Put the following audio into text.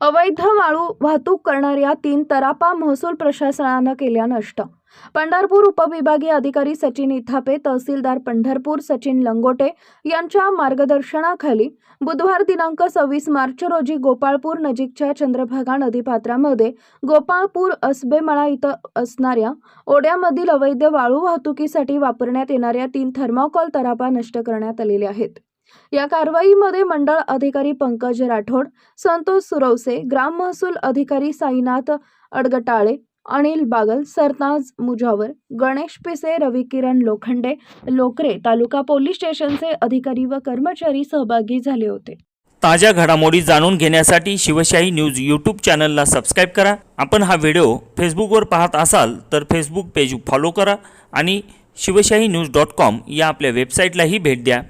अवैध वाळू वाहतूक करणाऱ्या तीन तरापा महसूल प्रशासनानं केल्या नष्ट. पंढरपूर उपविभागीय अधिकारी सचिन इथापे तहसीलदार पंढरपूर सचिन लंगोटे यांच्या मार्गदर्शनाखाली बुधवार दिनांक सव्वीस मार्च रोजी गोपाळपूर नजीकच्या चंद्रभागा नदीपात्रामध्ये गोपाळपूर असबेमळा इथं असणाऱ्या ओढ्यामधील अवैध वाळू वाहतुकीसाठी वापरण्यात येणाऱ्या तीन थर्माकोल तरापा नष्ट करण्यात आलेल्या आहेत. या कारवाईमध्ये मंडळ अधिकारी पंकज राठोड संतोष सुरवसे ग्राम महसूल अधिकारी साईनाथ अडगटाळे अनिल बागल सरताज मुजावर गणेश पिसे रविकिरण लोखंडे लोकरे तालुका पोलीस स्टेशनचे अधिकारी व कर्मचारी सहभागी झाले होते. ताज्या घडामोडी जाणून घेण्यासाठी शिवशाही न्यूज यूट्यूब चॅनलला सबस्क्राईब करा. आपण हा व्हिडिओ फेसबुकवर पाहत असाल तर फेसबुक पेज फॉलो करा आणि शिवशाही न्यूज डॉट कॉम या आपल्या वेबसाईटलाही भेट द्या.